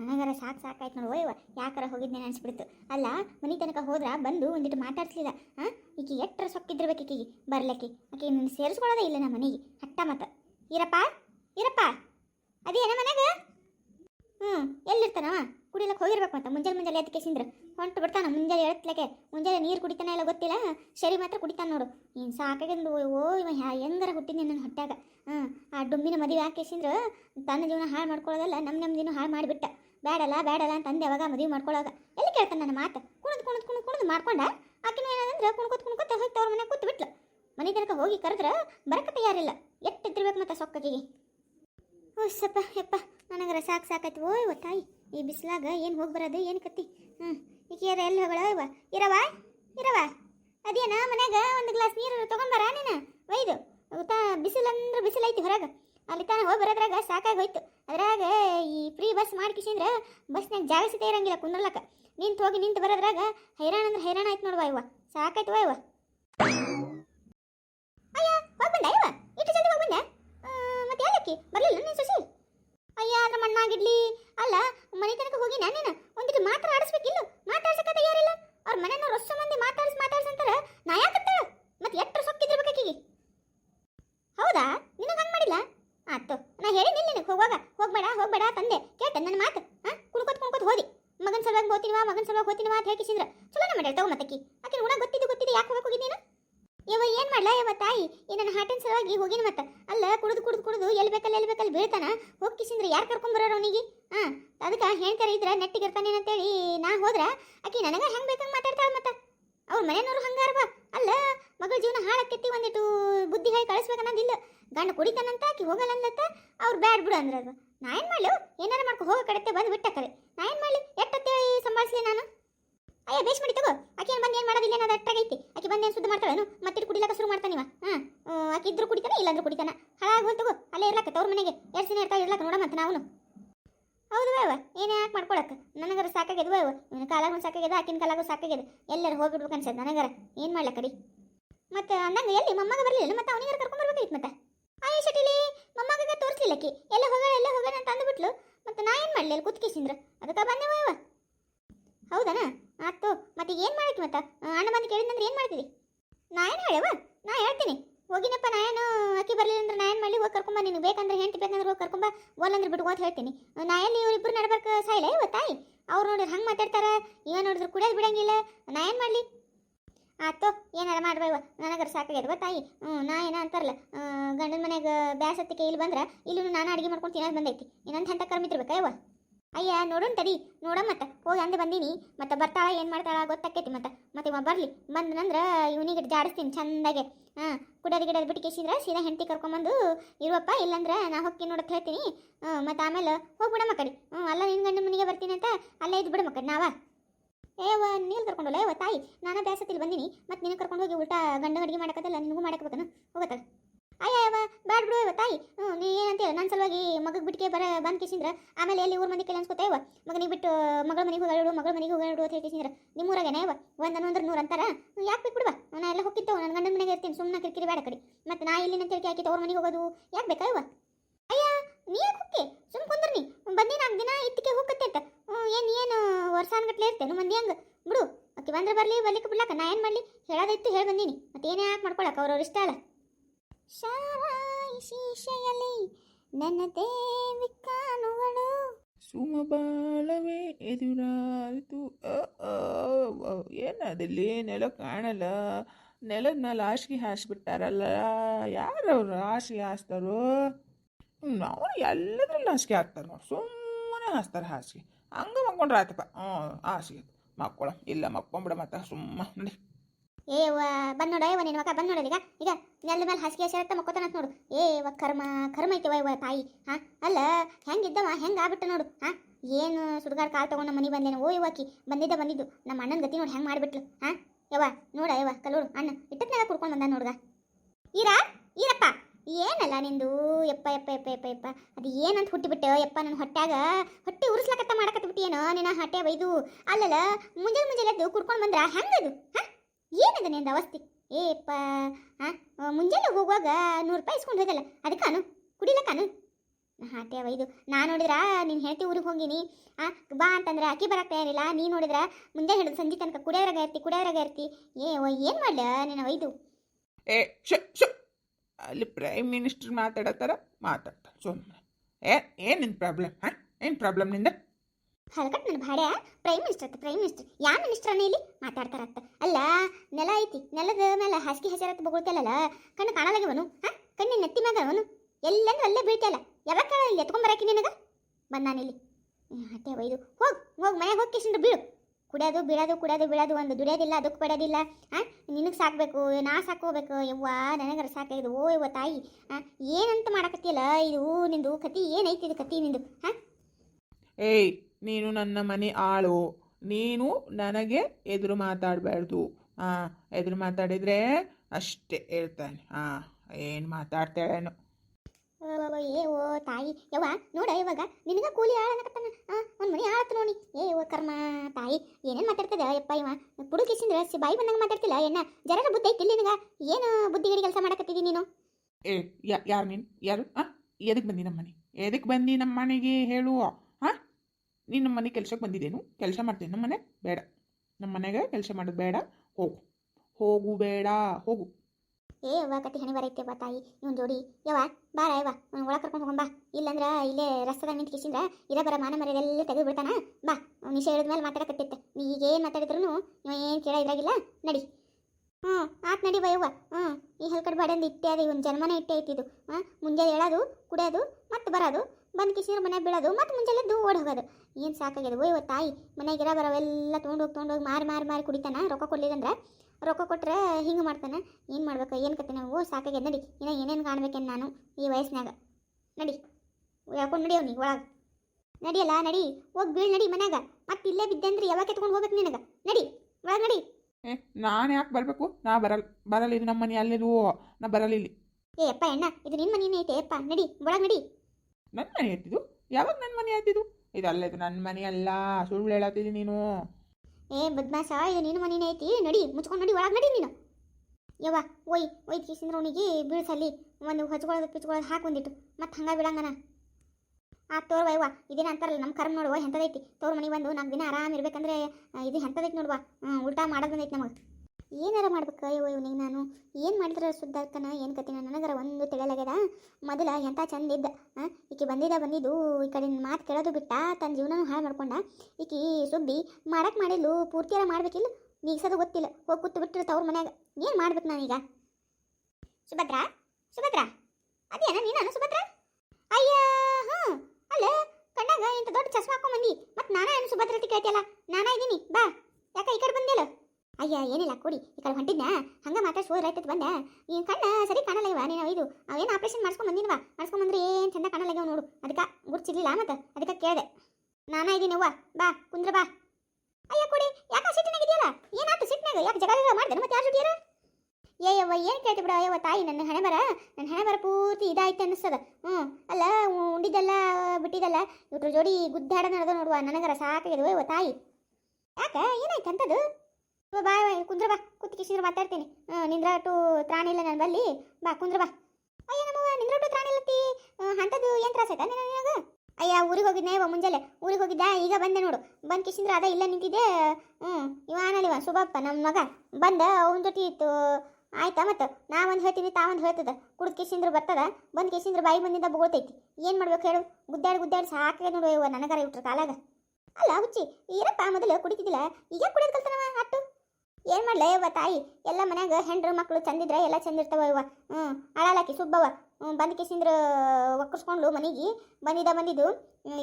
ನನಗರ ಸಾಕು ಸಾಕಾಯ್ತು ನೋಡು ಓಯವ್ವ ಯಾಕಾರ ಹೋಗಿದ್ನೇನು ಅನಿಸ್ಬಿಡ್ತು. ಅಲ್ಲ, ಮನೆ ತನಕ ಹೋದ್ರ ಬಂದು ಒಂದಿಟ್ಟು ಮಾತಾಡ್ಸ್ಲಿಲ್ಲ. ಹಾಂ ಈಕಿ ಎಟ್ಟರ ಸೊಕ್ಕಿದ್ದಿರ್ಬೇಕು ಈಕಿಗೆ ಬರ್ಲಕ್ಕಿ. ಆಕೆ ನಿನ್ನ ಸೇರಿಸ್ಕೊಳ್ಳೋದೇ ಇಲ್ಲ ನಮ್ಮ ಮನೆಗೆ. ಹಟ್ಟ ಮತ ಇರಪ್ಪ ಇರಪ್ಪ. ಅದೇನ ಮನೆಗ? ಹ್ಞೂ ಎಲ್ಲಿರ್ತಾನವ? ಕುಡಿಲಕ್ಕೆ ಹೋಗಿರ್ಬೇಕು ಅಂತ ಮುಂಜಾನೆ ಮುಂಜಾನೆ ಅದಕ್ಕೆ ಸಿಂದ್ರ ಹೊಂಟು ಬಿಡ್ತಾನ ಮುಂಜಾನೆ ಎಳತ್ಲಕ್ಕೆ ಮುಂಜಾನೆ ನೀರು ಕುಡಿತಾನೆ ಇಲ್ಲ ಗೊತ್ತಿಲ್ಲ? ಶರಿ ಮಾತ್ರ ಕುಡಿತಾನ ನೋಡು. ನೀನು ಸಾಕಾಗಿಂದು ಓ ಇವ ಹೆಂಗಾರ ಹುಟ್ಟಿದ್ದೆ ನನ್ನ ಹೊಟ್ಟಾಗ ಹಾಂ ಆ ಡುಮ್ಮಿನ ಮದುವೆ ಹಾಕಿಸಿಂದ್ರ ತನ್ನ ಜೀವನ ಹಾಳು ಮಾಡ್ಕೊಳ್ಳೋದಲ್ಲ ನಮ್ಮ ನೆಮ್ಮದಿನೂ ಹಾಳು ಮಾಡಿಬಿಟ್ಟ. ಬೇಡಲ್ಲ ಬೇಡಲ್ಲ ಅಂತ ಅಂದೆ ಅವಾಗ ಮದುವೆ ಮಾಡ್ಕೊಳ್ಳೋಗ ಎಲ್ಲಿ ಕೇಳ್ತಾನೆ ನನ್ನ ಮಾತು? ಕುಣಿದು ಕುಣಿದು ಕುಣಿದು ಕುಣಿದು ಮಾಡ್ಕೊಂಡ? ಆಕಿನ ಏನಂದ್ರೆ ಕುಣ್ಕೋತ್, ಕುಣ್ಕೋತ ಹೋಗಿ ಅವ್ರ ಮನೆ ಕೂತು ಬಿಟ್ಲು. ಮನೆ ತನಕ ಹೋಗಿ ಕರೆದ್ರೆ ಬರಕ ತಯಾರಿಲ್ಲ ಇದ್ದಿರ್ಬೇಕು ಮತ್ತೆ ಸೊಕ್ಕಗೆ ಓ ಸಪ್ಪ, ಯಪ್ಪ ನನಗರ ಸಾಕು ಸಾಕಾಯ್ತು. ಓ ತಾಯಿ, ಈ ಬಿಸಿಲಾಗ ಏನು ಹೋಗಿ ಬರೋದು, ಏನು ಕತ್ತಿ? ಹ್ಞೂ ಈಗ ಯಾರ ಎಲ್ಲಿ ಹೋಗಳ ಇವ? ಇರವ ಇರವ ಅದೇನ ಮನ್ಯಾಗ ಒಂದು ಗ್ಲಾಸ್ ನೀರು ತೊಗೊಂಬರ ನೀನು? ಒಯ್ದು. ಊಟ ಬಿಸಿಲಂದ್ರೆ ಬಿಸಿಲೈತಿ ಹೊರಗೆ. ಅಲ್ಲಿ ತಾನೆ ಹೋಗಿ ಬರೋದ್ರಾಗ ಸಾಕಾಗಿ ಹೋಯ್ತು. ಅದ್ರಾಗ ಈ ಫ್ರೀ ಬಸ್ ಮಾಡ್ಕಿಸಿದ್ರೆ ಬಸ್ನಾಗ ಜಾಗ ಸಿತ ಇರಂಗಿಲ್ಲ ಕುಂದ್ರಲಕ್ಕ. ನಿಂತು ಹೋಗಿ ನಿಂತು ಬರೋದ್ರಾಗ ಹೈರಾಣ ಅಂದ್ರೆ ಹೈರಾಣ ಆಯ್ತು ನೋಡುವ ಇವ ಸಾಕಾಯ್ತು ಇವ ಅಯ್ಯ ಹೋಗಿ ಇವ ಇಟ್ಟು ಮತ್ತೆ ಬರಲಿಲ್ಲ ನೀನು ಸೊಸಿ? ಅಯ್ಯ ಅದ್ರ ಮಣ್ಣಾಗಿಡ್ಲಿ. ಅಲ್ಲ, ಮನೆ ತನಕ ಹೋಗಿ ನಾನೇನ ಒಂದಿಟ್ಟು ಮಾತ್ರ ಆಡಿಸ್ಬೇಕಿಲ್ಲ ಮಾತಾಡ್ಸಕ ತಯಾರಿಲ್ಲ ಅವ್ರ ಮನೆಯವ್ರು ಹೊಸ ಮಂದಿ ಮಾತಾಡ್ಸ್ ಮಾತಾಡ್ಸ್ ಅಂತಾರ ನಾ ಯಾಕತ್ತ ಮತ್ತೆ ಎಟ್ರ ಸೊಕ್ಕಿದ್ರಬೇಕು ಆಕಿಗೆ ಹೌದಾ ನಿನಗೆ ಹಂಗೆ ಮಾಡಿಲ್ಲ ಆತು ನಾ ಹೇಳಿ ನಿನಗೆ ಹೋಗುವಾಗ ಹೋಗ್ಬೇಡ ಹೋಗ್ಬೇಡ ತಂದೆ ಕೇಳ್ತೆ ನನ್ನ ಮಾತು ಹಾಂ ಕುಣ್ಕೋತ್ ಕುಣ್ಕೋತ್ ಹೋದಿ ಮಗನ ಸಲುವಾಗಿ ಹೋಗ್ತೀನಿವಾ ಮಗನ ಸಲುವಾಗಿ ಹೋಗ್ತೀನಿವಾ ಅಂತ ಹೇಳ್ಕಿಸಿದ್ರ ಚಲೋನ ಮಾಡ್ಯಾಳ ತಗೋ ಮತ್ತಕ್ಕಿ ಆಕೆ ಗುಣ ಗೊತ್ತಿದ್ದು ಗೊತ್ತಿದ್ದು ಯಾಕೆ ಹೋಗಕ್ಕೆ ಹೋಗಿ ನೀನು ಇವ ಏನು ಮಾಡ್ಲಾ ಇವ ತಾಯಿ ಈ ನನ್ನ ಹಾಟಿನ ಸಲುವಾಗಿ ಹೋಗಿನ ಮತ್ತ ಅಲ್ಲ ಕುಡಿದು ಕುಡಿದು ಕುಡಿದು ಎಲ್ಲಿ ಬೇಕಲ್ಲಿ ಎಲ್ಲಿ ಬೇಕಲ್ಲಿ ಬೀಳ್ತಾನ ಹೋಗ್ಕಿಸಿಂದ್ರೆ ಕರ್ಕೊಂಬರೋರು ಅವನಿಗೆ. ಹಾಂ ಅದಕ್ಕೆ ಹೇಳ್ತಾರೆ ಇದ್ರ ಇರ್ತಾನೆ ಅಂತೇಳಿ. ನಾ ಹೋದ್ರ ಆಕಿ ನನಗೆ ಹೆಂಗೆ ಬೇಕಂಗೆ ಮಾತಾಡ್ತಾಳ ಮತ್ತ. ಅವ್ರ ಮನೆಯವ್ರು ಹಂಗಾರ ಬಾ. ಅಲ್ಲ, ಮಗಳ ಜೀವನ ಹಾಳಾಕೈತಿ ಒಂದಿಟ್ಟು ಬುದ್ಧಿ ಹೇಳಿ ಕಳಿಸ್ಬೇಕನ್ನೋದಿಲ್ಲ ಗಂಡ ಕುಡಿತಾನಂತ, ಆಕಿ ಹೋಗಲ್ಲ ಅಂದತ್ತ ಅವ್ರು ಬ್ಯಾಡ್ ಬಿಡು ಅಂದ್ರ ಅದು ನಾ ಏನು ಮಾಡ್ಲು ಏನಾರ ಮಾಡ್ಕೊ, ಹೋಗೋ ಬಂದು ಬಿಟ್ಟ ಕಡೆ ನಾ ಏನು ಮಾಡ್ಲಿ, ಎಟ್ಟತ್ತೇಳಿ ಸಂಭಾಳಿಸ್ಲಿ ನಾನು? ಅಯ್ಯ, ಬೇಷ್ ಮಾಡಿ ತಗೋ. ಆಕೆ ಬಂದು ಏನು ಮಾಡೋದಿಲ್ಲ ಅನ್ನೋದು ಅಟ್ಟಾಗೈತಿ ಆಕೆ ಬಂದು ಏನು ಸುದ್ದಿ ಮಾಡ್ತಾಳೇನು? ಮತ್ತಿಟ್ಟು ಕುಡಿಲಕ್ಕ ಶುರು ಮಾಡ್ತಾನಿವ ಹಾಂ ಆಕೆ ಇದ್ರು ಕುಡಿತಾನೆ, ಇಲ್ಲಾಂದ್ರೂ ಕುಡಿತಾನ. ಹಾಳಾಗಿ ಹೋಗ್ತಗೋ ಅಲ್ಲೇ ಇರ್ಲಕ್ಕ ತವ್ರ ಮನೆಗೆ. ಎರಡು ದಿನ ಇರ್ತಾ ಇರ್ಲಕ್ಕ ನೋಡ ಅಂತ ನಾವು ಹೌದು ಬೇವ ಏನು ಯಾಕೆ ಮಾಡ್ಕೊಳಕ್ಕೆ ನನಗರ ಸಾಕಾಗ್ಯದ ಬೇವ ಇವನ ಕಾಲಾಗೂ ಸಾಕಾಗ್ಯದ, ಆಕಿನ ಕಾಲಾಗೂ ಸಾಕಾಗ್ಯದ. ಎಲ್ಲರೂ ಹೋಗ್ಬಿಡ್ಬೇಕು ಅನ್ಸದ ನನಗರ. ಏನು ಮಾಡ್ಲಕ್ಕಡಿ ಮತ್ತೆ ಅಂದಂಗೆ ಎಲ್ಲಿ? ಮೊಮ್ಮಗ ಬರಲಿಲ್ಲ ಮತ್ತೆ ಅವನಿಗಾರ ಕರ್ಕೊಂಡ್ಬರ್ಬೇಕಾಯ್ತು ಮತ್ತೆ? ಆಯ್ ಶಟಿಲಿ ಮೊಮ್ಮಗ ತೋರಿಸ್ಲಿಲ್ಲಕ್ಕೆ ಎಲ್ಲ ಹೋಗೋಣ ಎಲ್ಲ ಹೋಗೋಣ ಅಂತ ಅಂದ್ಬಿಟ್ಲು. ಮತ್ತೆ ನಾ ಏನು ಮಾಡಲಿ ಅಲ್ಲಿ ಕುತ್ಕೇಸಿಂದ್ರ? ಅದಕ್ಕೆ ಬಂದೆ ಬೇವ ಹೌದನಾ? ಆಯ್ತು ಮತ್ತೆ ಏನು ಮಾಡಕ್ಕೆ ಮತ್ತೆ? ಅಣ್ಣ ಬಂದು ಕೇಳಿದಂದ್ರೆ ಏನು ಮಾಡ್ತೀವಿ ನಾ ಏನು ಹೇಳವ ನಾ ಹೇಳ್ತೀನಿ. ಹೋಗಿನಪ್ಪ ನಾ ಏನು ಅಕ್ಕಿ ಬರಲಿಲ್ಲ ಅಂದ್ರೆ ನಾ ಏನು ಮಾಡಲಿ ಹೋಗಿ ಕರ್ಕೊಂಬ, ನಿನಗೆ ಬೇಕಂದ್ರೆ ಹೆಂಡತಿ ಬೇಕಂದ್ರೆ ಹೋಗಿ ಕರ್ಕೊಂಬ ಒಲ್ಲಂದ್ರೆ ಬಿಡು ಅಂತ ಹೇಳ್ತೀನಿ. ನಾ ಎಲ್ಲಿ ಇವ್ರಿಬ್ರು ನಡ್ಬರ್ಕ ಸಾಯಿಲ್ಲ ಇವ ತಾಯಿ ಅವ್ರು ನೋಡಿದ್ರೆ ಹಂಗೆ ಮಾತಾಡ್ತಾರೆ ಇವ ನೋಡಿದ್ರೆ ಕುಡಿಯೋದು ಬಿಡಂಗಿಲ್ಲ. ನಾ ಏನು ಮಾಡಲಿ ಆತು ಏನಾರ ಮಾಡ್ಬೇವ ನನಗರ ಸಾಕಾಗ್ಯದವ ತಾಯಿ ಹ್ಞೂ ನಾ ಏನ ಅಂತಾರಲ್ಲ ಗಂಡನ ಮನ್ಯಾಗ ಬ್ಯಾಸತ್ತಿಗೆ ಇಲ್ಲಿ ಬಂದ್ರೆ, ಇಲ್ಲೂ ನಾನು ಅಡುಗೆ ಮಾಡ್ಕೊಂಡು ತಿನ್ನೋದು ಬಂದೈತಿ. ಇನ್ನೊಂದು ಹಂತ ಕರ್ಮಿತಿರ್ಬೇಕಾ ಯವ್ವ ಅಯ್ಯ ನೋಡೋಣ ತಡಿ ನೋಡ ಮತ್ತೆ, ಹೋಗಿ ಅಂದೆ ಬಂದೀನಿ. ಮತ್ತೆ ಬರ್ತಾಳ, ಏನು ಮಾಡ್ತಾಳ ಗೊತ್ತಾಕೈತಿ ಮತ್ತೆ. ಮತ್ತೆ ಇವ ಬರಲಿ ಬಂದನಂದ್ರೆ ಇವನಿಗೆ ಜಾಡಿಸ್ತೀನಿ, ಚಂದಾಗೆ. ಹಾಂ ಕುಡಿಯೋದು ಗಿಡದ ಬಿಟ್ಟು ಕೇಸಿದ್ರೆ ಸೀದಾ ಹೆಂಡತಿ ಕರ್ಕೊಂಬಂದು, ಇರುವಪ್ಪ, ಇಲ್ಲಂದ್ರೆ ನಾ ಹೊಕ್ಕಿ ನೋಡಕ್ಕೆ ಹೇಳ್ತೀನಿ. ಮತ್ತು ಆಮೇಲೆ ಹೋಗ್ಬಿಡ ಮಕ್ಕಡಿ ಹ್ಞೂ, ಅಲ್ಲ ನಿನ್ನ ಗಂಡ ಮನೆಗೆ ಬರ್ತೀನಿ ಅಂತ ಅಲ್ಲೇ ಇದ್ದು ಬಿಡ ಕಡಿ ನಾವ? ಏವ ನೀಲ್ ಕರ್ಕೊಂಡಲ್ಲ ಏವ ತಾಯಿ, ನಾನು ಬ್ಯಾಸತ್ತಿಲ್ಲಿ ಬಂದೀನಿ. ಮತ್ತೆ ನಿನ್ನ ಕರ್ಕೊಂಡು ಹೋಗಿ ಊಟ ಗಂಡ ಅಡುಗೆ ಮಾಡಕತ್ತಲ್ಲ, ನಿನಗೂ ಮಾಡಕ್ಕೆ ಹೋಗತ್ತಲ್ಲ ಅಯ್ಯವ ಬ್ಯಾಡ ಬಿಡು ಇವ, ತಾಯಿ. ಹ್ಞೂ, ನೀ ಏನಂತ ನನ್ನ ಸಲುವಾಗಿ ಮಗಗೆ ಬಿಟ್ಟಿಗೆ ಬರ, ಬಂದ್ ಕೇಸಿಂದ್ರ? ಆಮೇಲೆ ಎಲ್ಲಿ ಊರ ಮಂದಿ ಕೈಲಿ ಅನ್ಸ್ಕೊತೇವ ಮಗನಿಗೆ ಬಿಟ್ಟು, ಮಗಳ ಮನೆಗೆ ಹೋಗಾಡು ಮಗಳ ಮನೆಗೆ ಹೋಗಾಡು ಅಂತ ನಿಮ್ಮ ಊರಾಗೇನೆ ಇವ? ಒಂದು ಒಂದ್ರ ನೂರು ಅಂತಾರ? ಯಾಕೆ ಬಿಟ್ಟು ನಾನು ನಾ ಎಲ್ಲ ಹೋಗಿತ್ತು ನನ್ನ ಗಂಡನ ಮನೆಗೆ ಇರ್ತೀನಿ ಸುಮ್ಮನೆ ಕಿರಿಕಿರಿ ಬೇಡ ಕಡಿ. ಮತ್ತೆ ನಾ ಇಲ್ಲಿ ಅಂತ ಹೇಳಿ ಅವ್ರ ಮನೆಗೆ ಹೋಗೋದು? ಯಾಕೆ ಬೇಕಾ ಅಯ್ಯ, ನೀ ಯಾಕೆ ಹೋಗಿ ಸುಮ್ಮ ಕುಂದ್ರಿ ಬಂದಿ ನಾಲ್ಕು ದಿನ ಇತ್ತಿಗೆ ಹೋಗತ್ತೆ ಅಂತ. ಏನು ಏನು ವರ್ಷಾನ್ಗಟ್ಲೆ ಇರ್ತೇನು ಮಂದಿ ಹಂಗೆ? ಬಿಡು. ಆಕೆ ಬಂದ್ರೆ ಬರಲಿ, ಬರ್ಲಿಕ್ಕೆ ಬಿಡ್ಲಾಕ ನಾ ಏನು ಮಾಡಲಿ? ಹೇಳೋದಿತ್ತು, ಹೇಳಿ ಬಂದೀನಿ. ಮತ್ತೆ ಏನೇ ಯಾಕೆ ಮಾಡ್ಕೊಳಕ್ಕೆ ಅವ್ರವ್ರ ಇಷ್ಟ ಅಲ್ಲ. ಶಾರಾಯಿ ಶೀಶೆಯಲ್ಲಿ ನನ್ನ ದೇವಿ ಕಾಣುವಳು. ಸುಮಬಾಳವೇ ಎದುರಾಯಿತು. ಏನದಲ್ಲಿ ನೆಲ ಕಾಣಲ್ಲ. ನೆಲದ ಮೇಲೆ ಹಾಸಿಗೆ ಹಾಸ್ಬಿಟ್ಟಾರಲ್ಲ. ಯಾರವ್ರು ಹಾಸಿಗೆ ಹಾಸ್ತಾರೋ ನಾವು ಎಲ್ಲದ್ರಲ್ಲಿ ಹಾಸಿಗೆ ಹಾಕ್ತಾರೆ ನೋಡಿ. ಸುಮ್ಮನೆ ಹಾಸ್ತಾರೆ ಹಾಸಿಗೆ. ಹಂಗೆ ಮಕ್ಕೊಂಡ್ರೆ ಆಯ್ತಪ್ಪ. ಹ್ಞೂ ಹಾಸಿಗೆ. ಮಕ್ಕೊಳ, ಇಲ್ಲ, ಮಕ್ಕೊಂಬಿಡ ಮತ್ತೆ ಸುಮ್ಮನೆ ಏ, ವ, ಬಂದ್ ನೋಡ ಇವ ನಿನ್ನ ಮಕ್ಕ ಬಂದ್ ನೋಡಲ್ಲ ಈಗ? ಈಗ ನೆಲ್ಲ ಮೇಲೆ ಹಾಸಿಗೆ ಸೇರ್ತ ಮಕ್ಕೋತಾನ ನೋಡು. ಏ ಇವ ಕರ್ಮ ಕರ್ಮ ಐತಿ ಇವ ತಾಯಿ. ಹಾ? ಅಲ್ಲ ಹೆಂಗಿದ್ದವ ಹೆಂಗೆ ಆಗ್ಬಿಟ್ಟ ನೋಡು, ಹಾ? ಏನು ಸುಡ್ಗಾರ್ ಕಾಲ್ ತಗೊಂಡು ಮನೆ ಬಂದೇನು? ಓ ಇವಾಕಿ ಬಂದಿದ್ದೆ, ಬಂದಿದ್ದು. ನಮ್ಮ ಅಣ್ಣನ ಗತಿ ನೋಡಿ ಹೆಂಗ್ ಮಾಡಿಬಿಟ್ಲು, ಹಾ? ಯವ ನೋಡ ಯವ ಕಲ್ಲೂರು ಅಣ್ಣ ಇಟ್ಟತ್ನಾಗ ಕುಡ್ಕೊಂಡು ಬಂದ ನೋಡ್ಗ. ಈರಾ? ಈರಪ್ಪ? ಏನಲ್ಲ ನಿಂದು? ಯಪ್ಪ ಯಪ್ಪ ಯಪ್ಪ ಯಪ್ಪ ಯಪ್ಪ. ಅದು ಏನಂತ ಹುಟ್ಟಿಬಿಟ್ಟು? ಯಪ್ಪ, ನನ್ನ ಹೊಟ್ಟ್ಯಾಗ ಹೊಟ್ಟೆ ಉರಿಸ್ಲಕತ್ತ ಮಾಡಕತ್ತ ಏನೋ ನಿನ್ನ ಹೊಟ್ಟೆ ಬೈದು ಅಲ್ಲಲ್ಲ ಮುಂಜಾನೆ ಮುಂಜಾನೆ ಎದ್ದು ಕುಡ್ಕೊಂಡು ಬಂದ್ರ ಹೆಂಗದು, ಹಾ? ಏನದ ನಿಂದ ಅವಸ್ಥೆ ಏಪ್ಪ ಹಾಂ ಮುಂಜಾನೆ ಹೋಗುವಾಗ ನೂರು ರೂಪಾಯಿ ಇಸ್ಕೊಂಡು ಹೋದಲ್ಲ ಅದಕ್ಕಾನು ಕುಡಿಲಕ್ಕಾನು ಹಾಟೆ ಇದು ನಾ ನೋಡಿದ್ರ ನೀನು ಹೇಳ್ತಿ ಊರಿಗೆ ಹೋಗಿನಿ, ಆ, ಬಾ ಅಂತಂದ್ರೆ ಅಕ್ಕಿ ಬರಕ್ಕೆ ತಯಾರಿಲ್ಲ ನೀ ನೋಡಿದ್ರ ಮುಂದೆ ಹಿಡಿದು ಸಂಜೆ ತನಕ ಕುಡಿಯೋರಾಗ ಇರ್ತಿ ಕುಡಿಯೋರಾಗ ಇರ್ತಿ. ಏ ಏನು ಮಾಡ್ಲ ನಿನ್ನ ಒಯ್ದು ಏ ಶು ಶು ಅಲ್ಲಿ ಪ್ರೈಮ್ ಮಿನಿಸ್ಟರ್ ಮಾತಾಡತ್ತಾರ ಮಾತಾಡ್ತಾರೆ ಸುಮ್ಮನೆ ಏ ಏನಿನ್ ಪ್ರಾಬ್ಲಮ್ ಹಾಂ? ಏನು ಪ್ರಾಬ್ಲಮ್ನಿಂದ? ಹಲಕಟ್ ನನ್ನ ಪ್ರೈಮ್ ಮಿನಿಸ್ಟರ್ ಅತ್ತ ಪ್ರೈಮ್ ಮಿನಿಸ್ಟರ್ ಯಾವ ಮಿನಿಸ್ಟರ್ನ ಇಲ್ಲಿ? ಮಾತಾಡ್ತಾರತ್ತ. ಅಲ್ಲ, ನೆಲ ಐತಿ, ನೆಲದ ಮೇಲೆ ಹಾಸಿಗೆ ಹೆಸರತ್ತ ಬಗೊಳ್ತಲ್ಲ ಕಣ್ಣು ಕಾಣಲಾಗಿವನು ಹಾ? ಕಣ್ಣಿನ ನೆತ್ತಿ ಮ್ಯಾಗ ಅವನು. ಎಲ್ಲಂದ್ರೆ ಅಲ್ಲೇ ಬೀಳ್ತಿಯಲ್ಲ ಯಾವಾಗ ಇಲ್ಲಿ ಇಲ್ಲಿ ನಿನಗೆ? ನಿನಗ ಬಂದಾನಿಲ್ಲಿ ಹಟ್ಟೆ ಒಯ್ದು. ಹೋಗ್ ಹೋಗ್ ಮನೆಗೆ ಹೋಗಿ ಕಿಶನ್ ಬೀಳು. ಕುಡಿಯೋದು ಬೀಳೋದು ಕುಡಿಯೋದು ಬೀಳೋದು ಒಂದು ದುಡಿಯೋದಿಲ್ಲ ಅದಕ್ಕೆ ಪಡೋದಿಲ್ಲ ಆ ನಿನಗೆ ಸಾಕಬೇಕು, ನಾ ಸಾಕೋಬೇಕು ಯವ್ವ, ನನಗರ ಸಾಕಾಗಿದೆ ಓ, ಯವ್ವ, ತಾಯಿ ಆ ಏನಂತ ಮಾಡಕತ್ತಿಯಲ್ಲ ಇದು, ನಿಂದು ಕತಿ, ಏನೈತಿ ಇದು ಕತಿ ನಿಂದು, ಹಾ? ಏಯ್ ನೀನು ನನ್ನ ಮನೆ ಆಳು. ನೀನು ನನಗೆ ಎದುರು ಮಾತಾಡಬಾರ್ದು. ಹಾಂ ಎದುರು ಮಾತಾಡಿದರೆ ಅಷ್ಟೇ ಹೇಳ್ತಾನೆ. ಹಾಂ ಏನು ಮಾತಾಡ್ತಾಳೇನು. ಓ ತಾಯಿ. ಯವ್ವ ನೋಡ ಇವಾಗ ನಿನಗ ಕೂಲಿ ಆಳನಕತ್ತಾನ ಒಂದು ಮನೆ ಆಳತ್ ನೋಡಿ. ಏ ಓ ಕರ್ಮ ತಾಯಿ ಏನೇನು ಮಾತಾಡ್ತದ ಯಪ್ಪ ಇವ ಬುಡುಕಿಸಿಂದ್ರ ಬಾಯಿ ಬಂದಂಗೆ ಮಾತಾಡ್ತಿಲ್ಲ? ಏನ ಜರನ ಬುದ್ಧಿ ಐತಿ ನಿನಗ? ಏನು ಬುದ್ಧಿಗಡಿ ಕೆಲಸ ಮಾಡಕತ್ತಿದಿ ನೀನು? ಏ ಯಾರು ನೀನು? ಯಾರು? ಹಾಂ ಎದಕ್ಕೆ ಬಂದಿ ನಮ್ಮ ಮನೆ ಎದಕ್ಕೆ ಬಂದಿ ನಮ್ಮ ಮನೆಗೆ ಹೇಳುವ? ಹಾಂ ನೀನು ನಮ್ಮ ಮನೆ ಕೆಲಸಕ್ಕೆ ಬಂದಿದ್ದೇನು ಕೆಲಸ ಮಾಡ್ತೀನಿ. ನಮ್ಮ ಮನೆ ಬೇಡ. ನಮ್ಮ ಮನೆಗೆ ಕೆಲಸ ಮಾಡೋದು ಬೇಡ. ಹೋಗು. ಹೋಗು ಬೇಡ. ಹೋಗು. ಏ ಅವ್ವ ಕಟ್ಟಿ ಹಣಿ ಬರೈತೆ ಬಾ ತಾಯಿ. ಇವನ್ ಜೋಡಿ ಯವ್ವ, ಬಾರ ಯವ್ವ. ಒಳಗೆ ಕರ್ಕೊಂಡು ಹೋಗಂಬಾ. ಇಲ್ಲಂದ್ರ ಇಲ್ಲೇ ರಸ್ತೆದಾಗ ನಿಂತ ಕಿಸಿಂದ್ರ ಇರ ಬರ ಮಾನ ಮರ್ಯಾದೆಲ್ಲ ತೆಗೆದು ಬಿಡ್ತಾನ. ಬಾ ನಿಶೆ ಹೇಳಿದ್ಮೇಲೆ ಮಾತಾಡಕತ್ತಿತ್ತೆ ನೀ ಈಗ ಏನು ಮಾತಾಡಿದ್ರು ಇವ ಏನು ಕೇಳ ಇದ್ರಾಗಿಲ್ಲ? ನಡಿ. ಹ್ಞೂ ಆತ್ ನಡಿ ಬಾ ಯವ್ವ. ಹ್ಞೂ ಈ ಹಲ್ಕಡ್ ಬಾಡಂದು ಇಟ್ಟೆ ಅದು, ಇವನ್ ಜನ್ಮನೇ ಇಟ್ಟೆ ಐತಿದು ಹಾಂ ಮುಂಜಾನೆ ಹೇಳೋದು ಕುಡಿಯೋದು, ಮತ್ತೆ ಬರೋದು, ಬಂದು ಕಿಸಿಂದ್ರ ಮನೆ ಬೀಳೋದು, ಮತ್ತೆ ಮುಂಜಾನೆ ಎದ್ದು ಓಡಿ ಹೋಗೋದು. ಏನು ಸಾಕಾಗ್ಯದ? ಓ ಇವ ತಾಯಿ ಮನೆಗೆ ಇರೋ ಬರೋವೆಲ್ಲ ತೊಗೊಂಡೋಗಿ ತೊಗೊಂಡೋಗಿ ಮಾರಿ ಮಾರಿ ಮಾರಿ ಕುಡಿತಾನ ರೊಕ್ಕ ಕೊಡ್ಲಿಲ್ಲಂದ್ರೆ? ರೊಕ್ಕ ಕೊಟ್ಟರೆ ಹಿಂಗೆ ಮಾಡ್ತಾನೆ? ಏನು ಮಾಡ್ಬೇಕು? ಏನು ಕತೆ ನಾವು? ಸಾಕಾಗ್ಯದ ನಡಿ. ಇನ್ನ ಏನೇನು ಕಾಣ್ಬೇಕೇನು ನಾನು ಈ ವಯಸ್ಸಿನಾಗ ನಡಿ. ಹೇಳ್ಕೊಂಡು ನಡಿ ಅವ್ನಿಗೆ ಒಳಗೆ. ನಡಿಯಲ್ಲ ನಡಿ. ಹೋಗಿ ಬೀಳ್ ನಡಿ ಮನ್ಯಾಗ. ಮತ್ತೆ ಇಲ್ಲೇ ಬಿದ್ದೆ ಅಂದ್ರೆ ಯಾವಾಗ ಎತ್ಕೊಂಡು ಹೋಗ್ಬೇಕು ನಿನಗೆ? ನಡಿ. ಒಳಗೆ ನಡಿ. ಏ ನಾನು ಯಾಕೆ ಬರಬೇಕು? ನಾ ಬರಲ್ಲ ಬರಲ್ಲ ಇದು ನಮ್ಮ ಮನೆ ಅಲ್ಲಿದು. ನಾ ಬರಲ್ಲ ಇಲ್ಲಿ. ಏ ಅಪ್ಪ ಅಣ್ಣ ಇದು ನಿನ್ನ ಮನೆಯೇ ಐತೆ. ಅಪ್ಪ ನಡಿ. ಒಳಗೆ ನಡಿ. ನನ್ನ ಮನೆ ಐತಿದು ಯಾವಾಗ ನನ್ನ ಮನೆ ಹೇಳ್ತಿದ್ದು ಇದಲ್ಲ, ಇದು ನನ್ನ ಮನೆ ಅಲ್ಲ, ಸುಳ್ಳು ಹೇಳತ್ತಿದ್ದೀನಿ ನೀನು. ಏ, ಬದ್ಮಾಸ ಇದು ನಿನ್ನ ಮನೇನೆ ಐತಿ, ನಡಿ, ಮುಚ್ಕೊಂಡು ನಡಿ, ಒಳಗೆ ನಡಿ ನೀನು. ಯವ್ವ ಒಯ್ ಓಯ್ ಕಿಸಿಂದ್ರ ಅವನಿಗೆ ಬೀಳ್ಸಲ್ಲಿ, ಒಂದು ಹಚ್ಕೊಳ್ಳೋದು, ಪಿಚ್ಕೊಳ್ಳೋದು ಹಾಕಿ ಒಂದಿಟ್ಟು ಮತ್ತೆ ಹಂಗೆ ಬಿಡಂಗನ ಆ ತೋರ್ ವಯ್ವ ಇದೇನ ಅಂತಾರಲ್ಲ ನಮ್ಮ ಕರ್ಮ ನೋಡುವ ಎಂಥದೈತಿ. ತೋರ್ ಮನೆ ಬಂದು ನಾಲ್ಕು ದಿನ ಆರಾಮ ಇರ್ಬೇಕಂದ್ರೆ ಇದು ಎಂಥದೈತಿ ನೋಡುವ? ಹ್ಞೂ ಉಲ್ಟಾ ಮಾಡೋದು ಬಂದೈತಿ ನಮಗೆ. ಏನಾರ ಮಾಡ್ಬೇಕು? ಅಯ್ಯೋ ಇವನಿಗೆ ನಾನು ಏನು ಮಾಡಿದ್ರೆ ಸುದ್ದ ಆಗ್ತಾನ ಏನು ಕತ್ತಿನ ನನಗರ ಒಂದು ತಿಳಿಯಲಾಗ್ಯದ? ಮೊದಲ ಎಂಥ ಚಂದ ಇದ್ದ ಆ, ಈಕಿ ಬಂದಿದ್ದ ಬಂದಿದ್ದು ಈ ಕಡೆ ಮಾತು ಕೇಳೋದು ಬಿಟ್ಟ ತನ್ನ ಜೀವನನೂ ಹಾಳು ಮಾಡ್ಕೊಂಡ. ಈಕಿ ಸುಬ್ಬಿ ಮಾಡಕ್ಕೆ ಮಾಡಿಲ್ಲು ಪೂರ್ತಿಯಾರ ಮಾಡ್ಬೇಕಿಲ್ಲ? ನೀಗ್ಸೋದು ಗೊತ್ತಿಲ್ಲ. ಹೋಗಿ ಕೂತು ಬಿಟ್ಟಿರು ತವ್ರ ಮನ್ಯಾಗ. ಏನು ಮಾಡ್ಬೇಕು ನಾನೀಗ? ಸುಭದ್ರಾ? ಸುಭದ್ರಾ? ಅದೇನ ನೀನು ಸುಭದ್ರಾ? ಅಯ್ಯ ಹ್ಞೂ ಅಲ್ಲ ಕಣ್ಣಾಗ ಇಂಥ ದೊಡ್ಡ ಚಸ್ಮಾ ಹಾಕೊಂಬಂದಿ ಮತ್ತು ನಾನಾ ಏನು ಸುಭದ್ರ ಅಂತ ಕೇಳ್ತಿಯಲ್ಲ? ನಾನಾ ಇದ್ದೀನಿ ಬಾ. ಯಾಕ ಈ ಕಡೆ ಬಂದಿಲ್ಲ ಅಯ್ಯ, ಏನಿಲ್ಲ, ಕೊಡಿ. ಈ ಕಡೆ ಹೊಂಟಿದ್ನ? ಹಂಗೆ ಮಾತಾಡ್ಸಿ ಹೋದ್ರೆ ಆಯ್ತದ ಬಂದ. ಈ ಕಣ್ಣ ಸರಿ ಕಾಣಲ್ಲ ಇವ ನೀನು ಇದು. ಅವೇನು ಆಪರೇಷನ್ ಮಾಡ್ಸ್ಕೊಂಡ್ ಬಂದಿನವ? ಮಾಡ್ಸ್ಕೊಂಡ್ ಬಂದ್ರೆ ಏನು ಚಂದ ಕಾಣಲ್ಲ ನೋಡು. ಅದಕ್ಕೆ ಗುರ್ತಿರ್ಲಿಲ್ಲ ಮತ್ತೆ? ಅದಕ್ಕೆ ಕೇಳಿದೆ. ನಾನಾ ಇದ್ದೀನಿ ಅವ್ವ, ಬಾ, ಕುಂದ್ರ ಬಾ. ಅಯ್ಯ, ಕೊಡಿ, ಯಾಕೆ ಸಿಟ್ಟಿನಾಗ ಇದೆಯಲ್ಲ? ಏನಾಯ್ತು ಸಿಟ್ಟಿನಾಗ ಯಾಕೆ ಜಗಳ ಮಾಡ್ದೆ? ಮತ್ತೆ ಯಾರು ಜೊತೆಯಾರ ಅವ್ವ, ಏನು ಕೇಳ್ತಿ ಬಿಡ ಯವ್ವ ತಾಯಿ, ನನ್ನ ಹಣೆ ಬರ. ನನ್ನ ಹಣೆ ಬರ ಪೂರ್ತಿ ಇದಾಯ್ತು ಅನ್ನಿಸ್ತದ. ಹ್ಞೂ, ಅಲ್ಲ, ಉಂಡಿದ್ದೆಲ್ಲ, ಬಿಟ್ಟಿದ್ದಲ್ಲ, ಇವ್ರ ಜೋಡಿ ಗುದ್ದಾಡ ನಡೆದ ನೋಡುವ? ನನಗರ ಸಾಕಾಗಿದೆ ಯವ್ವ ತಾಯಿ. ಯಾಕ, ಏನಾಯ್ತು ಅಂತದು ಬಾ ಕುಂದ್ರ ಬಾ, ಕೂತಿ ಕಿಶಿದ್ರು ಮಾತಾಡ್ತೀನಿ. ನಿಂದ್ರ ನಿಂದ್ರಾಟು ತ್ರಾಣ ಇಲ್ಲ ನಾನು ಬಲ್ಲಿ? ಬಾ, ಕುಂದ್ರ ಬಾ. ಅಯ್ಯ ನಮ್ಮವ್ವ ನಿಂದ್ರಾಟು ತ್ರಾಣ ಇಲ್ಲತ್ತಿ? ಅಂಥದ್ದು ಏನು ತ್ರಾಸ ಆಯ್ತಾ ನಿನಗ ಅಯ್ಯ, ಊರಿಗೆ ಹೋಗಿದ್ದೆ ಇವ ಮುಂಜಾನೆ. ಊರಿಗೆ ಹೋಗಿದ್ದೆ, ಈಗ ಬಂದೆ ನೋಡು. ಬಂದು ಕಿಸಿಂದ್ರ ಅದ, ಇಲ್ಲ ನಿಂತಿದ್ದೆ. ಹ್ಞೂ ಇವ ಅನಲಿವ ಸುಬಪ್ಪ ನಮ್ಮ ಮಗ. ಬಂದ, ಅವನ ಜೊತೆ ಇತ್ತು. ಆಯ್ತಾ ಮತ್ತು ನಾ ಒಂದು ಹೇಳ್ತೀನಿ ತಾ ಒಂದು ಹೇಳ್ತದ. ಕುಡ್ದು ಕಿಸಿಂದ್ರ ಬರ್ತದ. ಬಂದು ಕಿಸಿಂದ್ರ ಬಾಯಿ ಬಂದಿಂದ ಬಗೋತೈತಿ ಏನು ಮಾಡ್ಬೇಕು ಹೇಳು? ಗುದ್ದಾಡಿ ಗುದ್ದಾಡಿ ಸಾಕಾಗ ನೋಡು ಇವ, ನನಗರ ಇಟ್ರ ಕಾಲಾಗ. ಅಲ್ಲ ಹುಚ್ಚಿ, ಏನಪ್ಪ ಮೊದಲು ಕುಡಿತಿದ್ದಿಲ್ಲ? ಈಗ ಕುಡಿಯೋದು ಕಲ್ತನವಾ, ಅಟ್ಟು? ಏನು ಮಾಡ್ಲ ಯವ್ವ ತಾಯಿ? ಎಲ್ಲ ಮನ್ಯಾಗ ಹೆಂಡ್ರು ಮಕ್ಕಳು ಚಂದಿದ್ರೆ ಎಲ್ಲ ಚಂದಿರ್ತಾವ ಇವ ಹ್ಞೂ ಅಳಾಲಕ್ಕಿ ಸುಬ್ಬವ ಹ್ಞೂ ಬಂದು ಕಿಸಿಂದ್ರ ಮನೆಗೆ. ಬಂದಿದ್ದ ಬಂದಿದ್ದು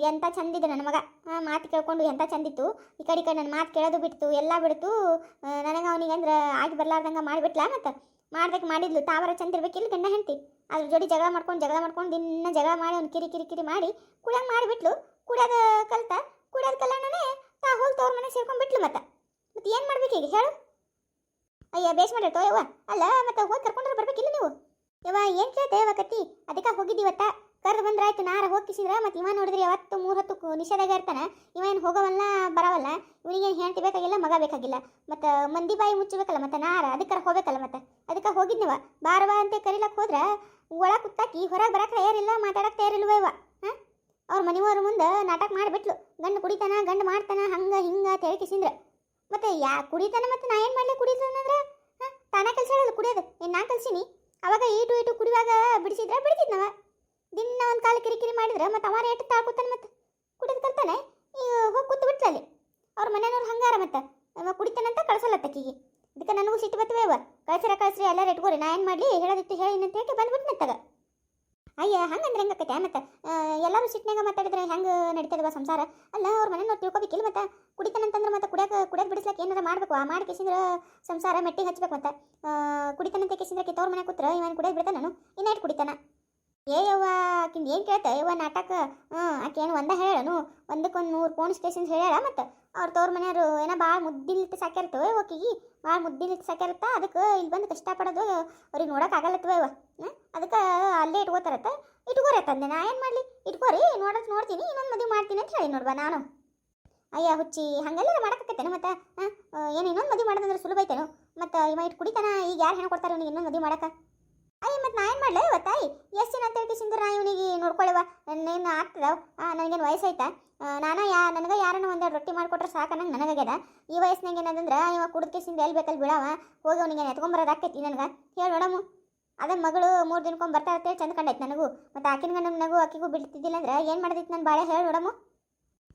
ಎಂಥ ಚಂದಿದ್ದು ನನ್ನ ಮಗ. ಮಾತು ಕೇಳ್ಕೊಂಡು ಎಂಥ ಚಂದಿತ್ತು? ಈ ಕಡೆ ಕಡೆ ನನ್ನ ಮಾತು ಕೇಳೋದು ಬಿಡ್ತು, ಎಲ್ಲ ಬಿಡ್ತು. ನನಗೆ ಅವನಿಗೆ ಅಂದ್ರೆ ಆಗಿ ಬರಲಾರ್ದಂಗೆ ಮಾಡಿಬಿಟ್ಲ ಮತ್ತೆ? ಮಾಡ್ಬೇಕು ಮಾಡಿದ್ಲು, ತಾವರ ಚಂದ ಇರ್ಬೇಕಿಲ್ಲ ಗಂಡ ಹೆಂಡತಿ. ಅದ್ರ ಜೋಡಿ ಜಗಳ ಮಾಡ್ಕೊಂಡು ಜಗಳ ಮಾಡ್ಕೊಂಡು ದಿನ ಜಗಳ ಮಾಡಿ ಅವ್ನು ಕಿರಿ ಕಿರಿ ಕಿರಿ ಮಾಡಿ ಕುಡಿಯಂಗೆ ಮಾಡಿಬಿಟ್ಲು. ಕುಡಿಯೋದು ಕಲ್ತ, ಕುಡಿಯೋದು ಕಲ್ಲಣ್ಣನೇ ತಾ ಹೋಗಿ ತವ್ರ ಮನೆ ಸೇರ್ಕೊಂಡ್ಬಿಟ್ಲು ಮತ್ತೆ. ಮತ್ತೆ ಏನು ಮಾಡ್ಬೇಕು ಈಗ ಹೇಳು? ಅಯ್ಯ, ಬೇಸ್ ಮಾಡಿರ್ತೋ ಯವ್ವ. ಅಲ್ಲ, ಮತ್ತೆ ಹೋಗಿ ಕರ್ಕೊಂಡ್ರೆ ಬರ್ಬೇಕಿಲ್ಲ ನೀವು? ಯವ್ವ, ಏನು ಕೇಳ್ತೆ ಯವ್ವ ಕತ್ತಿ? ಅದಕ್ಕೆ ಹೋಗಿದ್ದೀವತ್ತ? ಕರೆದು ಬಂದ್ರೆ ಆಯ್ತು, ನಾರ ಹೋಗಿಸಿದ್ರ ಮತ್ತೆ ಇವ ನೋಡಿದ್ರೆ ಯಾವತ್ತು ಮೂರು ಹೊತ್ತು ನಿಷೇಧಾಗ ಇರ್ತಾನೆ. ಇವ ಏನು ಹೋಗವಲ್ಲ, ಬರವಲ್ಲ, ಇವನಿಗೇನು ಹೆಂಡತಿ ಬೇಕಾಗಿಲ್ಲ, ಮಗ ಬೇಕಾಗಿಲ್ಲ. ಮತ್ತು ಮಂದಿ ಬಾಯಿ ಮುಚ್ಚಬೇಕಲ್ಲ, ಮತ್ತು ನಾರ, ಅದಕ್ಕೆ ಹೋಗ್ಬೇಕಲ್ಲ ಮತ್ತೆ? ಅದಕ್ಕೆ ಹೋಗಿದ್ನವ? ಬಾರವ ಅಂತ ಕರಿಲಕ್ಕೆ ಹೋದ್ರೆ ಒಳಗೆ ಕುತ್ತಾಕಿ ಹೊರಗೆ ಬರಕ್ಕೆ ತಯಾರಿಲ್ಲ ಮಾತಾಡಕ್ಕೆ ತಯಾರಿಲ್ವ ಇವ ಹಾಂ? ಅವ್ರ ಮನೆಯವ್ರ ಮುಂದೆ ನಾಟಕ ಮಾಡಿಬಿಟ್ಲು. ಗಂಡು ಕುಡಿತಾನ, ಗಂಡು ಮಾಡ್ತಾನ, ಹಂಗ ಹಿಂಗ ತೇಳ್ಕಿಸಿಂದ್ರ ಮತ್ತೆ ಯಾ, ಕುಡಿತಾನ ಮತ್ತೆ ನಾ ಏನು ಮಾಡ್ಲಿ ಕುಡಿತಾನಂದ್ರ ಹಾಂ, ತಾನೇ ಕೆಲಸ ಹೇಳಲ್ಲ, ಕುಡಿಯೋದು. ಏನು ನಾ ಕಲ್ಸಿನಿ? ಅವಾಗ ಈಟು ಈಟು ಕುಡಿವಾಗ ಬಿಡಿಸಿದ್ರೆ ಬಿಡ್ತಿದ್ನವ. ದಿನ ಒಂದು ಕಾಲು ಕಿರಿಕಿರಿ ಮಾಡಿದ್ರೆ ಮತ್ತೆ ಅವ ಏಟು ತಾಳ್ಕೊತಾನೆ ಮತ್ತೆ ಕುಡಿದು ಕಲ್ತಾನೆ. ಈಗ ಹೋಗಿ ಕೂತು ಬಿಟ್ಲಲ್ಲಿ ಅವ್ರ ಮನೆಯವ್ರು ಹಂಗಾರ ಮತ್ತೆ. ಅವ ಕುಡಿತಾನಂತ ಕಳ್ಸಲ್ಲ ತಕ್ಕಿಗೆ ಇದಕ್ಕೆ ನನಗೂ ಸಿಟ್ಟು ಬರ್ತವೆ ಅವ. ಕಳ್ಸಿರ ಕಳ್ಸ್ರಿ ರೇಟ್ ಇಟ್ಕೋರಿ ನಾ ಏನು ಮಾಡಲಿ? ಹೇಳೋದಿತ್ತು ಹೇಳಿ ಅಂತ ಹೇಳಿ ಬಂದ್ಬಿಟ್ಟು ನತ್ತಗ ಅಯ್ಯ ಹಂಗಂದ್ರೆ ಹೆಂಗಕ್ಕೈತೆ ಮತ್ತೆ ಎಲ್ಲರೂ ಸಿಟ್ನಾಗ ಮಾತಾಡಿದ್ರೆ ಹೆಂಗೆ ನಡೀತದವ ಸಂಸಾರ? ಅಲ್ಲ, ಅವ್ರ ಮನೆಯವ್ರು ತಿಳ್ಕೊಬೇಕಿಲ್ಲ ಮತ್ತೆ? ಕುಡಿತಾನಂತಂದ್ರೆ ಮತ್ತೆ ಕುಡಿಯಕ್ಕೆ ಕುಡಿಯೋದು ಬಿಡಿಸ್ಲಕ್ಕೆ ಏನಾರ ಮಾಡಬೇಕು? ಆ ಮಾಡಿ ಕೇಸಿಂದ್ರ ಸಂಸಾರ ಮೆಟ್ಟಿಗೆ ಹಚ್ಬೇಕು ಮತ್ತೆ ಕುಡಿತಾನಂತ ಕೇಸಿಂದ್ರ ಕಿತ್ತವ್ರ ಮನೆ ಕೂತ್ರ, ಇವನು ಕುಡಿಯೋದು ಬಿಡ್ತಾನೆ ನಾನು ಇನ್ನೇಟ್ ಕುಡಿತಾನ? ಏ ಯವ್ವ ಆಕಿಂದ ಏನು ಕೇಳ್ತ? ನಾಟಕ? ಹ್ಞೂ ಆಕೆ ಏನು ಒಂದ ಹೇಳನು ಒಂದಕ್ಕೊಂದು ನೂರು ಪೋನ್ ಸ್ಟೇಷನ್ ಹೇಳ್ಯಾಳ ಮತ್ತೆ ಅವ್ರ ತವ್ರ ಮನೆಯವರು ಏನೋ ಭಾಳ ಮುದ್ದಿಲಿಟ್ಟು ಸಾಕಿರ್ತವ ಓಕೆಗಿ ಭಾಳ ಮುದ್ದಿಲಿಟ್ಟು ಸಾಕ್ಯಾರತ್ತ ಅದಕ್ಕೆ ಇಲ್ಲಿ ಬಂದು ಕಷ್ಟಪಡೋದು ಅವ್ರಿಗೆ ನೋಡೋಕೆ ಆಗಲ್ಲತ್ವ ಇವ ಅದಕ್ಕೆ ಅಲ್ಲೇ ಇಟ್ಕೋತಾರತ್ತ. ಇಟ್ಕೋರಿ ತಂದೆ ನಾ ಏನು ಮಾಡಲಿ? ಇಟ್ಕೋರಿ ನೋಡೋದು ನೋಡ್ತೀನಿ, ಇನ್ನೊಂದು ಮದುವೆ ಮಾಡ್ತೀನಿ ಅಂತ ಹೇಳಿ ನೋಡ್ಬಾ ನಾನು. ಅಯ್ಯ ಹುಚ್ಚಿ, ಹಂಗೆಲ್ಲ ಮಾಡಕತ್ತೇನು ಮತ್ತೆ? ಏನು ಇನ್ನೊಂದು ಮದುವೆ ಮಾಡೋದಂದ್ರೆ ಸುಲಭ ಐತೇನು? ಮತ್ತು ಇವ ಇಟ್ಟು ಕುಡಿತಾನ, ಈಗ ಯಾರು ಹೆಣ್ಣು ಕೊಡ್ತಾರೆ ಇವ್ನಿಗೆ ಇನ್ನೊಂದು ಮದುವೆ ಮಾಡಕ್ಕೆ ಅಯ್ಯ, ಮತ್ತೆ ನಾ ಏನು ಮಾಡಲ ಇವತ್ತಾಯಿ ಎಷ್ಟು ದಿನ ಅಂತ ಹೇಳ್ಕಿಸಿಂದ್ರೆ ನಾ ಇವನಿಗೆ ನೋಡ್ಕೊಳ್ಳವ ನನ್ನೇನು ಆಗ್ತದವ ನನಗೇನು ವಯಸ್ಸಾಯ್ತಾ? ನಾನು ಯಾ, ನನಗೆ ಯಾರನ್ನ ಒಂದೆರಡು ರೊಟ್ಟಿ ಮಾಡಿಕೊಟ್ರೆ ಸಾಕು ನಂಗೆ ನನಗಾಗ್ಯದ? ಈ ವಯಸ್ಸಿನಾಗ ಏನಂದ್ರೆ ಇವ ಕುಡಿದ್ಕೇಸಿಂದ ಎಲ್ಲಿ ಬೇಕಲ್ಲಿ ಬಿಡವ? ಹೋಗಿ ಅವನಿಗೆ ಎತ್ಕೊಂಬರೋದು ಆಕೈತಿ ನನಗೆ? ಹೇಳಿ ನೋಡಮ್ಮ ಅದೇ ಮಗಳು ಮೂರು ದಿನಕ್ಕೊಮ್ಮೆ ಬರ್ತಾ ಇರ್ತೇವೆ ಚಂದ ಕಂಡೈತೆ ನನಗೂ. ಮತ್ತು ಆಕಿನ ಗಂಡ ನನಗೂ ಆಕಿಗೂ ಬಿಡ್ತಿದ್ದಿಲ್ಲ ಅಂದ್ರೆ ಏನು ಮಾಡಿದಿತ್ತು ನಾನು ಭಾಳ ಹೇಳಿ ನೋಡಮ್ಮ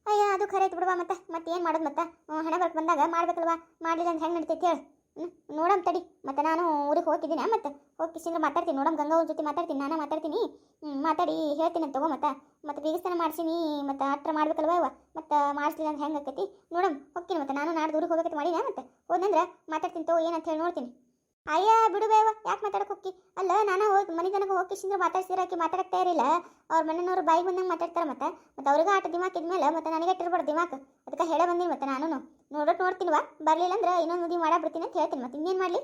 ಅಯ್ಯ, ಅದು ಖರೆ ಐತೆ ಬಿಡುವ ಮತ್ತೆ ಮತ್ತೆ ಏನು ಮಾಡೋದು ಮತ್ತೆ? ಹಣ ಬರ್ಕ್ ಬಂದಾಗ ಮಾಡ್ಬೇಕಲ್ವಾ? ಮಾಡಲಿಲ್ಲ ಅಂತ ಹೆಂಗೆ ನಡೀತೈತೆ ಹೇಳು. ಹ್ಞೂ ನೋಡಮ್ ತಡಿ. ಮತ್ತು ನಾನು ಊರಿಗೆ ಹೋಗ್ತಿದ್ದೀನಿ ಮತ್ತೆ ಹೋಗಿ ಮಾತಾಡ್ತೀನಿ. ನೋಡಮ್ ಗಂಗಾ ಜೊತೆ ಮಾತಾಡ್ತೀನಿ. ನಾನು ಮಾತಾಡ್ತೀನಿ. ಹ್ಞೂ ಮಾತಾಡಿ ಹೇಳ್ತೀನಿ ತಗೋ ಮತ್ತೆ. ಮತ್ತೆ ಬೀಗಸ್ತಾನ ಮಾಡ್ಸೀನಿ. ಮತ್ತು ಆಟ್ರ ಮಾಡ್ಬೇಕಲ್ವ ಇವ? ಮತ್ತು ಮಾಡಿಸ್ಲಿಲ್ಲ ಅಂತ ಹೆಂಗೆ ಆಕೈತಿ? ನೋಡಮ್, ಹೋಗ್ತೀನಿ ಮತ್ತೆ. ನಾನು ನಾಡ್ದು ಊರಿಗೆ ಹೋಗಕ್ಕೆ ಮಾಡಿನ. ಮತ್ತೆ ಹೋದಂದ್ರೆ ಮಾತಾಡ್ತೀನಿ ತಗೋ. ಏನಂತ ಹೇಳಿ ನೋಡ್ತೀನಿ. ಅಯ್ಯ, ಬಿಡು ಬೇವ, ಯಾಕೆ ಮಾತಾಡಕ್ಕೆ ಹೋಗಿ ಅಲ್ಲ, ನಾನು ಹೋಗಿ ಮನೆ ತನಕ ಹೋಗಿ ಕಿಸಿಂದ್ರ ಮಾತಾಡ್ಸಿರಾಕಿ ಮಾತಾಡಕ್ಕೆ ಇರಲಿಲ್ಲ ಅವ್ರ ಮನೆಯವ್ರು ಬಾಯಿ ಬಂದಂಗೆ ಮಾತಾಡ್ತಾರೆ ಮತ್ತೆ? ಮತ್ತೆ ಅವ್ರಿಗೆ ಆಟ ದಿಮಾಕ್ ಇದ್ಮೇಲೆ ಮತ್ತೆ ನನಗೆ ಇಟ್ಟಿರ್ಬಾರ್ದು ದಿಮಾಕ್. ಅದಕ್ಕೆ ಹೇಳೇ ಬಂದೀನಿ ಮತ್ತೆ ನಾನು ನೋಡೋಕೆ ನೋಡ್ತೀನಿವಾ? ಬರಲಿಲ್ಲ ಅಂದ್ರೆ ಇನ್ನೊಂದು ಮದುವೆ ಮಾಡಾಬಿಡ್ತೀನಿ ಅಂತ ಹೇಳ್ತೀನಿ ಮತ್ತೆ ಇನ್ನೇನು ಮಾಡಲಿ?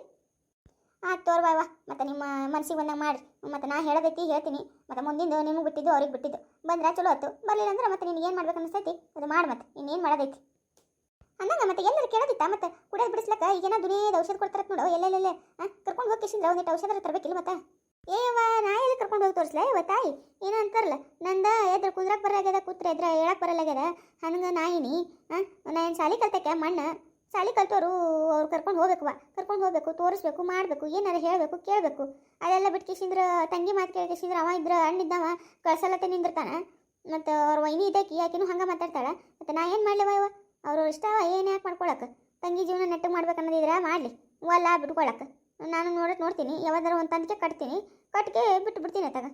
ಆಯ್ತು ತೋರ್ ಬಾಯ್ವಾ, ಮತ್ತೆ ನಿಮ್ಮ ಮನ್ಸಿಗೆ ಬಂದಂಗೆ ಮಾಡಿ ಮತ್ತೆ ನಾ ಹೇಳೋದೈತಿ ಹೇಳ್ತೀನಿ. ಮತ್ತೆ ಮುಂದಿಂದು ನಿಮಗೆ ಬಿಟ್ಟಿದ್ದು ಅವ್ರಿಗೆ ಬಿಟ್ಟಿದ್ದು. ಬಂದ್ರೆ ಚಲೋ ಆಯ್ತು. ಬರಲಿಲ್ಲ ಅಂದ್ರೆ ಮತ್ತೆ ನಿನಗೆ ಏನು ಮಾಡ್ಬೇಕು ಅನಿಸ್ತೈತಿ ಅದು ಮಾಡಿ ಮತ್ತೆ, ಇನ್ನೇನು ಮಾಡೋದೈತಿ? ಅಂದಂಗ ಮತ್ತೆ ಎಲ್ಲರೂ ಕೇಳೋದಿತ್ತ? ಮತ್ತೆ ಕುಡಿಯೋದು ಬಿಡಿಸ್ಲಕ್ಕ? ಈಗೇನ ದುನಿಯದ ಔಷಧ ಕೊಡ್ತಾರ ನೋಡು. ಎಲ್ಲೆಲ್ಲೆಲ್ಲ ಕರ್ಕೊಂಡು ಹೋಗಿ ಕಿಶಿಂದ್ರ ಒಂದಿಟ್ಟು ಔಷಧ ತರಬೇಕಿಲ್ಲ ಮತ್ತೆ? ಏವ ನಾ ಎಲ್ಲಿ ಕರ್ಕೊಂಡು ಹೋಗಿ ತೋರಿಸ್ಲ? ಇವ ತಾಯಿ, ಏನೋ ಅಂತಾರಲ್ಲ. ನಂದ ಎದ್ರ ಕುದ್ರಕ್ಕೆ ಬರಲಾಗ್ಯದ ಕೂತ್ರೆ ಎದ್ರ ಹೇಳಕ್ಕೆ ಬರಲಾಗ್ಯದ ಹಂಗೆ ನಾಯಿನಿ ಹಾಂ ನಾ ಏನು ಶಾಲಿ ಕಲ್ತಕ್ಕೆ ಮಣ್ಣ? ಶಾಲಿ ಕಲ್ತೋರು ಅವ್ರು ಕರ್ಕೊಂಡು ಹೋಗ್ಬೇಕವ ಕರ್ಕೊಂಡು ಹೋಗ್ಬೇಕು, ತೋರಿಸ್ಬೇಕು, ಮಾಡಬೇಕು, ಏನಾರ ಹೇಳಬೇಕು, ಕೇಳಬೇಕು. ಅದೆಲ್ಲ ಬಿಟ್ಟು ಕಿಶಿಂದ್ರ, ತಂಗಿ ಮಾತು ಕೇಳಿ ಕಿಶಿಂದ್ರ, ಅವ ಇದ್ರ ಹಣ್ಣಿದ್ದವ ಕಳ್ಸಲತ್ತೆ ನಿಂದಿರ್ತಾನ. ಮತ್ತು ಅವ್ರ ವೈನಿ ಇದ್ದಕ್ಕೆ ಆಕಿನೂ ಹಂಗೆ ಮಾತಾಡ್ತಾಳೆ. ಮತ್ತು ನಾ ಏನು ಮಾಡ್ಲಿವ ಇವ? ಅವರು ಇಷ್ಟವ ಏನು ಯಾಕೆ ಮಾಡ್ಕೊಳಕ್ಕೆ ತಂಗಿ ಜೀವನ ನೆಟ್ಟು ಮಾಡ್ಬೇಕನ್ನೋದಿದ್ರೆ ಮಾಡಲಿ ವಲ್ಲ ಬಿಟ್ಕೊಳಕ್ಕೆ ನಾನು ನೋಡೋದು ನೋಡ್ತೀನಿ ಯಾವ್ದಾರು ಒಂದು ತಂದಿಕೆ ಕಟ್ತೀನಿ ಕಟ್ಗೆ ಬಿಟ್ಟು ಬಿಡ್ತೀನಿ ತಗ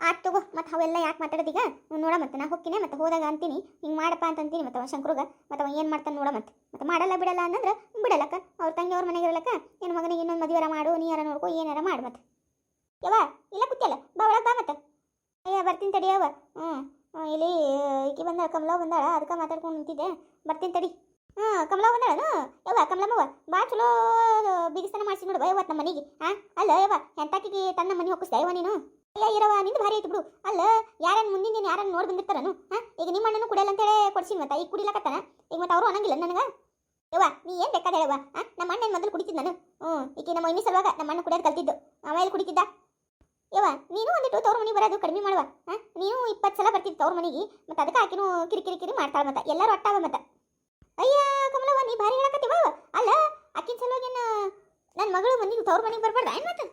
ಆಯ್ತು ತಗೋ, ಮತ್ತು ಅವೆಲ್ಲ ಯಾಕೆ ಮಾತಾಡೋದೀಗ ನೋಡ ಮತ್ತೆ, ನಾ ಹೋಗ್ತೀನಿ ಮತ್ತು ಹೋದಾಗ ಅಂತೀನಿ, ಹಿಂಗೆ ಮಾಡಪ್ಪ ಅಂತ ಅಂತೀನಿ ಮತ್ತೆ ಅವ ಶಂಕ್ರುಗ, ಮತ್ತೆ ಅವ ಏನು ಮಾಡ್ತಾನೆ ನೋಡ ಮತ್ತೆ. ಮತ್ತೆ ಮಾಡಲ್ಲ ಬಿಡಲ್ಲ ಅಂದ್ರೆ ಬಿಡಲ್ಲಕ್ಕ, ಅವ್ರ ತಂಗಿ ಅವ್ರ ಮನೆಗೆ ಇರಲಕ್ಕ ಏನು ಮಗನಿಗೆ ಇನ್ನೊಂದು ಮದುವೆರ ಮಾಡು, ನೀ ಯಾರ ನೋಡ್ಕೊ ಏನಾರ ಮಾಡು ಮತ್ತೆ. ಯವ್ವ, ಇಲ್ಲ ಕೂತಿಯಲ್ಲ, ಬಾ ಒಳಗೆ ಬಾ ಮತ್ತೆ. ಅಯ್ಯ ಬರ್ತೀನಿ ತಡಿ ಯವ್ವ. ಹ್ಞೂ ಇಲ್ಲಿ ಈಕೆ ಬಂದ ಕಮಲ ಬಂದಾಳ, ಅದಕ್ಕೆ ಮಾತಾಡ್ಕೊಂಡು ನಿಂತಿದ್ದೆ. ಬರ್ತೀನಿ ತಡಿ. ಹಾಂ ಕಮಲ ಬಂದಾಳನು? ಯವ್ವ ಕಮಲಮ್ಮವ್ವ ಬಾ ಚಲೋ ಬಿಗಿಸ್ತಾನ ಮಾಡಿಸಿ ನೋಡು ಇವತ್ತು ನಮ್ಮ ಮನೆಗೆ. ಹಾಂ ಅಲ್ಲ, ಯವ್ವ ಎಂತಾಕಿಗೆ ತನ್ನ ಮನೆ ಹೋಗಿಸ್ತಾ ಯವ್ವ ನೀನು? ಅಯ್ಯ ಇರವ ನಿಂದು ಭಾರಿ ಐತಿ ಬಿಡು. ಅಲ್ಲ ಯಾರನ್ನ ಮುಂದಿನ ದಿನ ಯಾರನ್ನ ನೋಡಿ ಬಂದಿರ್ತಾರನು? ಹಾಂ ಈಗ ನಿಮ್ಮ ಅಣ್ಣನು ಕುಡಿಯಲ್ಲ ಅಂತೇಳಿ ಕೊಡ್ಸಿನ ಮತ್ತೆ, ಈಗ ಕುಡಿಲಕತ್ತಾನ ಈಗ ಮತ್ತೆ ಅವರು ಅನ್ನಂಗಿಲ್ಲ ನನಗೆ? ಯವ್ವ, ನೀ ಏನು ಬೇಕಾದ ಹೇಳವ್ವ? ಹಾಂ ನಮ್ಮ ಅಣ್ಣನ ಮೊದಲು ಕುಡಿತಿದ್ದು ನಾನು. ಹ್ಞೂ ಈಕೆ ನಮ್ಮ ಇನ್ನಿ ಸಲುವಾಗ ನಮ್ಮ ಅಣ್ಣ ಕುಡಿಯೋದು ಕಲ್ತಿದ್ದು. ಆಮೇಲೆ ಕುಡಿತಿದ್ದ? ಯವ್ವ, ನೀನು ಒಂದಿಟ್ಟು ತವ್ರ ಮನೆಗೆ ಬರೋದು ಕಡಿಮೆ ಮಾಡುವ, ಹಾಂ? ನೀನು ಇಪ್ಪತ್ತು ಸಲ ಬರ್ತಿದ್ದ ತವ್ರ ಮನೆಗೆ, ಮತ್ತೆ ಅದಕ್ಕೆ ಆಕಿನೂ ಕಿರಿಕಿರಿ ಕಿರಿ ಮಾಡ್ತಾಳ ಮತ್ತೆ, ಎಲ್ಲರೂ ಒಟ್ಟಾವ ಮತ್ತೆ. ಅಯ್ಯ, ಕಮಲವ್ವ, ನೀ ಭಾರಿ ಹೇಳಕತ್ತೀವ ಅಲ್ಲ, ಆಕಿನ ಸಲುವಾಗಿ ನನ್ನ ಮಗಳು ಮನೆಗೆ ತವ್ರ ಮನೆಗೆ ಬರ್ಬಾರ್ದ, ಏನು ಮತ್ತೆ